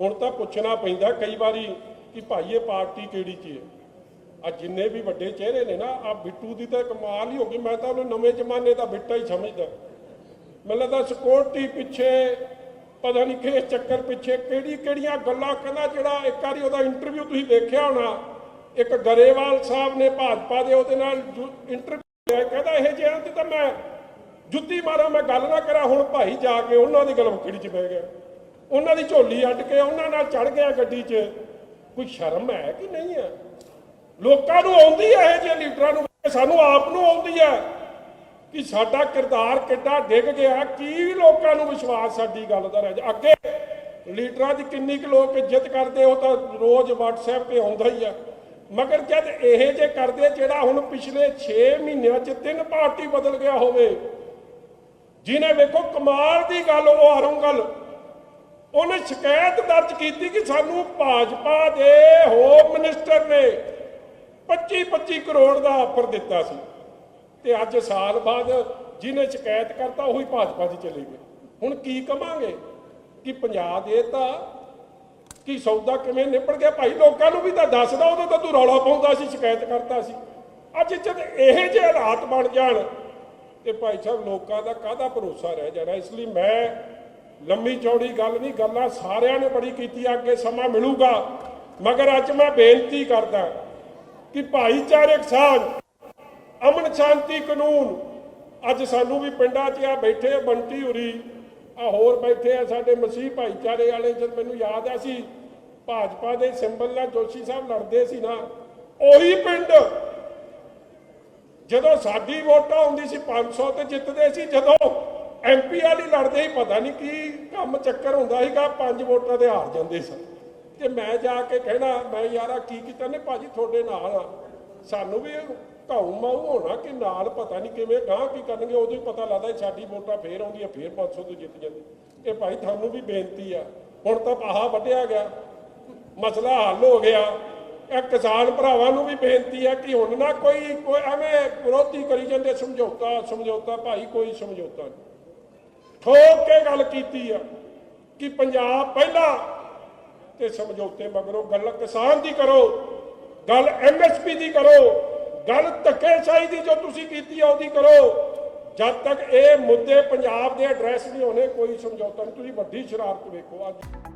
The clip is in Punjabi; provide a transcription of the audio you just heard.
ਹੁਣ ਤਾਂ ਪੁੱਛਣਾ ਪੈਂਦਾ ਕਈ ਵਾਰੀ ਕਿ ਭਾਈ ਇਹ ਪਾਰਟੀ ਕਿਹੜੀ 'ਚ ਹੈ ਆ ਜਿੰਨੇ ਵੀ ਵੱਡੇ ਚਿਹਰੇ ਨੇ ਨਾ ਆ ਬਿੱਟੂ ਦੀ ਤਾਂ ਕਮਾਲ ਹੀ ਹੋ ਗਈ। ਮੈਂ ਤਾਂ ਉਹਨੂੰ ਨਵੇਂ ਜ਼ਮਾਨੇ ਦਾ ਬਿੱਟਾ ਹੀ ਸਮਝਦਾ। ਮੈਨੂੰ ਲੱਗਦਾ ਸਿਕਿਉਰਿਟੀ ਪਿੱਛੇ, ਪਤਾ ਨਹੀਂ ਕਿਸ ਚੱਕਰ ਪਿੱਛੇ, ਕਿਹੜੀ, ਕਿਹੜੀਆਂ ਗੱਲਾਂ ਕਹਿੰਦਾ ਜਿਹੜਾ ਇੱਕ ਵਾਰੀ ਉਹਦਾ ਇੰਟਰਵਿਊ ਤੁਸੀਂ ਦੇਖਿਆ ਹੋਣਾ, ਇੱਕ ਗਰੇਵਾਲ ਸਾਹਿਬ ਨੇ ਭਾਜਪਾ ਦੇ ਉਹਦੇ ਨਾਲ ਇੰਟਰਵਿਊ ਕਹਿੰਦਾ ਇਹ ਜਿਹਨਾਂ ਤੇ ਤਾਂ ਮੈਂ ਜੁੱਤੀ ਮਾਰਾਂ, ਮੈਂ ਗੱਲ ਨਾ ਕਰਾਂ, ਹੁਣ ਭਾਈ ਜਾ ਕੇ ਉਹਨਾਂ ਦੀ ਗਲਵਕੜੀ 'ਚ ਪੈ ਗਿਆ? ਉਹਨਾਂ ਦੀ ਝੋਲੀ ਅੱਡ ਕੇ ਉਹਨਾਂ ਨਾਲ ਚੜ ਗਿਆ ਗੱਡੀ 'ਚ। ਕੋਈ ਸ਼ਰਮ ਹੈ ਕਿ ਨਹੀਂ ਹੈ? ਲੋਕਾਂ ਨੂੰ ਆਉਂਦੀ ਹੈ ਇਹ ਜਿਹੇ ਲੀਡਰਾਂ ਨੂੰ, ਸਾਨੂੰ ਆਪ ਨੂੰ ਆਉਂਦੀ ਹੈ ਕਿ ਸਾਡਾ ਕਿਰਦਾਰ ਕਿੱਡਾ ਡਿੱਗ ਗਿਆ। ਕੀ ਲੋਕਾਂ ਨੂੰ ਵਿਸ਼ਵਾਸ ਸਾਡੀ ਗੱਲ ਦਾ ਰਹਿ ਜਾ ਅੱਗੇ ਲੀਡਰਾਂ ਦੀ ਕਿੰਨੀ ਕੁ ਲੋਕ ਇੱਜ਼ਤ ਕਰਦੇ, ਉਹ ਤਾਂ ਰੋਜ਼ WhatsApp ਤੇ ਆਉਂਦਾ ਹੀ ਆ ਮਗਰ ਜਦ ਇਹ ਜੇ ਕਰਦੇ, ਜਿਹੜਾ ਹੁਣ ਪਿਛਲੇ 6 ਮਹੀਨਿਆਂ 'ਚ ਤਿੰਨ ਪਾਰਟੀ ਬਦਲ ਗਿਆ ਹੋਵੇ, ਜਿਹਨੇ ਵੇਖੋ ਕਮਾਲ ਦੀ ਗੱਲ, ਉਹ ਅਰੰਗਲ ਉਹਨੇ ਸ਼ਿਕਾਇਤ ਦਰਜ ਕੀਤੀ ਕਿ ਸਾਨੂੰ ਭਾਜਪਾ ਦੇ ਹੋਮ ਮਿਨਿਸਟਰ ਨੇ 25 25 ਕਰੋੜ ਦਾ ਆਫਰ ਦਿੱਤਾ ਸੀ। ਤੇ ਅੱਜ ਸਾਲ ਬਾਅਦ ਜਿਹਨੇ ਸ਼ਿਕਾਇਤ ਕਰਤਾ, ਉਹੀ ਭਾਜਪਾ 'ਚ ਚਲੇ ਗਏ ਹੁਣ ਕੀ ਕਵਾਂਗੇ ਕਿ ਪੰਜਾਬ ਇਹ ਤਾਂ ਕਿ ਸੌਦਾ ਕਿਵੇਂ ਨਿਪੜ ਗਿਆ? ਭਾਈ ਲੋਕਾਂ ਨੂੰ ਵੀ ਤਾਂ ਦੱਸਦਾ ਉਦੋਂ ਤਾਂ ਤੂੰ ਰੌਲਾ ਪਾਉਂਦਾ ਸੀ, ਸ਼ਿਕਾਇਤ ਕਰਤਾ ਸੀ। ਅੱਜ ਜਦ ਇਹ ਜਿਹੇ ਹਾਲਾਤ ਬਣ ਜਾਣ, ਤੇ ਭਾਈ ਸਾਹਿਬ ਲੋਕਾਂ ਦਾ ਕਾਹਦਾ ਭਰੋਸਾ ਰਹਿ ਜਾਣਾ? ਇਸ ਲਈ ਮੈਂ ਲੰਮੀ ਚੌੜੀ ਗੱਲ ਨਹੀਂ, ਗੱਲਾਂ ਸਾਰਿਆਂ ਨੇ ਬੜੀ ਕੀਤੀ, ਅੱਗੇ ਸਮਾਂ ਮਿਲੂਗਾ। ਮਗਰ ਅੱਜ ਮੈਂ ਬੇਨਤੀ ਕਰਦਾ ਕਿ ਭਾਈਚਾਰਕ ਸਾਂਝ, ਅਮਨ ਸ਼ਾਂਤੀ ਕਾਨੂੰਨ, ਅੱਜ ਸਾਨੂੰ ਵੀ ਪਿੰਡਾਂ 'ਚ ਆ ਬੈਠੇ ਬੰਟੀ ਹੁਰੀ, ਆ ਹੋਰ ਬੈਠੇ ਆ ਸਾਡੇ ਮਸੀਹ ਭਾਈਚਾਰੇ ਵਾਲੇ, ਜਦ ਮੈਨੂੰ ਯਾਦ ਆ ਸੀ, ਭਾਜਪਾ ਦੇ ਸਿੰਬਲ ਨਾਲ ਜੋਸ਼ੀ ਸਾਹਿਬ ਲੜਦੇ ਸੀ ਨਾ, ਉਹੀ ਪਿੰਡ। ਜਦੋਂ ਸਾਡੀ ਵੋਟਾਂ ਹੁੰਦੀ ਸੀ 500 ਤੇ ਜਿੱਤਦੇ ਸੀ, ਜਦੋਂ ਐਮਪੀ ਵਾਲੀ ਲੜਦੇ ਹੀ ਪਤਾ ਨਹੀਂ ਕੀ ਕੰਮ ਚੱਕਰ ਹੁੰਦਾ ਸੀਗਾ, ਪੰਜ ਵੋਟਾਂ ਦੇ ਹਾਰ ਜਾਂਦੇ ਸਨ ਤੇ ਮੈਂ ਜਾ ਕੇ ਕਹਿਣਾ, ਮੈਂ ਯਾਰਾ ਕੀ ਕੀਤਾ ਨੇ? ਭਾਜੀ, ਤੁਹਾਡੇ ਨਾਲ ਆ। ਸਾਨੂੰ ਵੀ ਘਾਉ ਮਾਊ ਹੋਣਾ ਕਿ ਨਾਲ ਪਤਾ ਨਹੀਂ ਕਿਵੇਂ ਗਾਂ ਕੀ ਕਰਨਗੇ, ਉਦੋਂ ਹੀ ਪਤਾ ਲੱਗਦਾ ਸਾਡੀ ਵੋਟਾਂ ਫੇਰ ਆਉਂਦੀਆਂ, ਫੇਰ 500 ਤੋਂ ਜਿੱਤ ਜਾਂਦੀ। ਇਹ ਭਾਈ, ਤੁਹਾਨੂੰ ਵੀ ਬੇਨਤੀ ਆ। ਹੁਣ ਤਾਂ ਆਹ ਵੱਢਿਆ ਗਿਆ। ਮਸਲਾ ਹੱਲ ਹੋ ਗਿਆ। ਇਹ ਕਿਸਾਨ ਭਰਾਵਾਂ ਨੂੰ ਵੀ ਬੇਨਤੀ ਹੈ ਕਿ ਹੁਣ ਨਾ ਕੋਈ ਕੋਈ ਐਵੇਂ ਵਿਰੋਧੀ ਕਰੀ ਜਾਂਦੇ, ਸਮਝੌਤਾ ਸਮਝੌਤਾ, ਭਾਈ, ਕੋਈ ਸਮਝੌਤਾ ਨਹੀਂ। ਠੋਕ ਕੇ ਗੱਲ ਕੀਤੀ ਆ ਕਿ ਪੰਜਾਬ ਪਹਿਲਾਂ ਤੇ ਸਮਝੌਤੇ ਮਗਰੋਂ ਗੱਲ ਕਿਸਾਨ ਦੀ ਕਰੋ, ਗੱਲ ਐਮਐਸਪੀ ਦੀ ਕਰੋ, ਗੱਲ ਧੱਕੇਸ਼ਾਹੀ ਦੀ ਜੋ ਤੁਸੀਂ ਕੀਤੀ ਆ ਉਹਦੀ ਕਰੋ। ਜਦ ਤੱਕ ਇਹ ਮੁੱਦੇ ਪੰਜਾਬ ਦੇ ਐਡਰੈਸ ਨਹੀਂ ਹੋਣੇ, ਕੋਈ ਸਮਝੌਤਾ ਨਹੀਂ। ਤੁਸੀਂ ਵੱਡੀ ਸ਼ਰਾਰਤ ਵੇਖੋ ਅੱਜ।